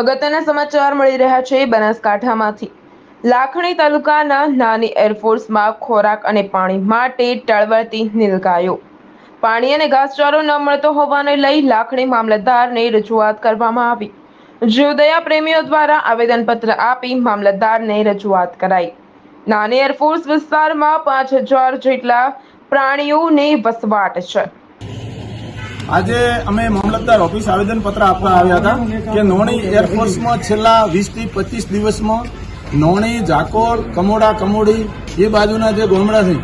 અગત્યના સમાચાર મળી રહ્યા છે બનાસકાંઠામાંથી. લાખણી તાલુકાના નાની એરફોર્સમાં ખોરાક અને પાણી માટે ટળવળતી નીલગાયો. પાણી અને ઘાસચારો ન મળતો હોવાને લઈ લાખણી મામલતદારને રજૂઆત કરવામાં આવી. જીવદયા પ્રેમીઓ દ્વારા આવેદનપત્ર આપી મામલતદારને રજૂઆત કરાઈ. નાની એરફોર્સ વિસ્તારમાં પાંચ હજાર જેટલા પ્રાણીઓની વસવાટ છે. આજે અમે મામલતદાર ઓફિસ આવેદન પત્ર આપવા આવ્યા હતા કે નોણી એરફોર્સમાં છેલ્લા વીસથી પચીસ દિવસમાં નોણી ઝાકોર કમોડા, કમોડી, એ બાજુના જે ગોમડા છે,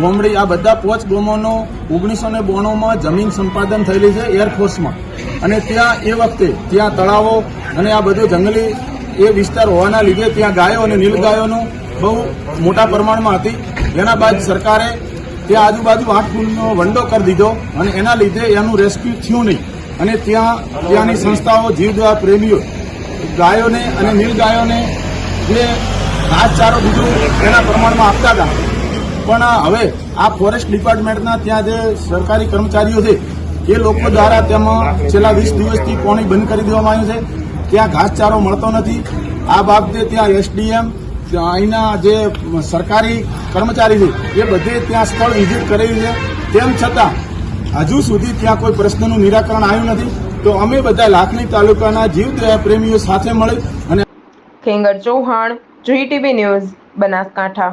ગોમડી, આ બધા પોચ ગોમોનો ઓગણીસો ને બોણુંમાં જમીન સંપાદન થયેલી છે એરફોર્સમાં. અને ત્યાં એ વખતે ત્યાં તળાવો અને આ બધું જંગલી એ વિસ્તાર હોવાના લીધે ત્યાં ગાયો અને નીલગાયોનું બહુ મોટા પ્રમાણમાં હતી. એના બાદ સરકારે ત્યાં આજુબાજુ આઠ ફૂટનો વંડો કરી દીધો અને એના લીધે એનું રેસ્ક્યુ થયું નહીં. અને ત્યાં ત્યાંની સંસ્થાઓ જીવદવા પ્રેમીઓ, ગાયોને અને નીલગાયોને જે ઘાસચારો બીજું એના પ્રમાણમાં આપતા હતા. પણ હવે આ ફોરેસ્ટ ડિપાર્ટમેન્ટના ત્યાં જે સરકારી કર્મચારીઓ છે, એ લોકો દ્વારા તેમાં છેલ્લા વીસ દિવસથી પાણી બંધ કરી દેવામાં આવ્યું છે. ત્યાં ઘાસચારો મળતો નથી. આ બાબતે ત્યાં એસડીએમ અહીંના જે સરકારી કર્મચારી છે, એ બધે ત્યાં સ્થળ વિઝિટ કરેલી છે. તેમ છતાં, હજુ સુધી ત્યાં કોઈ પ્રશ્નનું નિરાકરણ આવ્યું નથી. તો અમે બધા લાખણી તાલુકાના જીવદયા પ્રેમીઓ સાથે મળી અને ખેંગર ચૌહાણ જીટીવી ન્યૂઝ બનાસકાંઠા.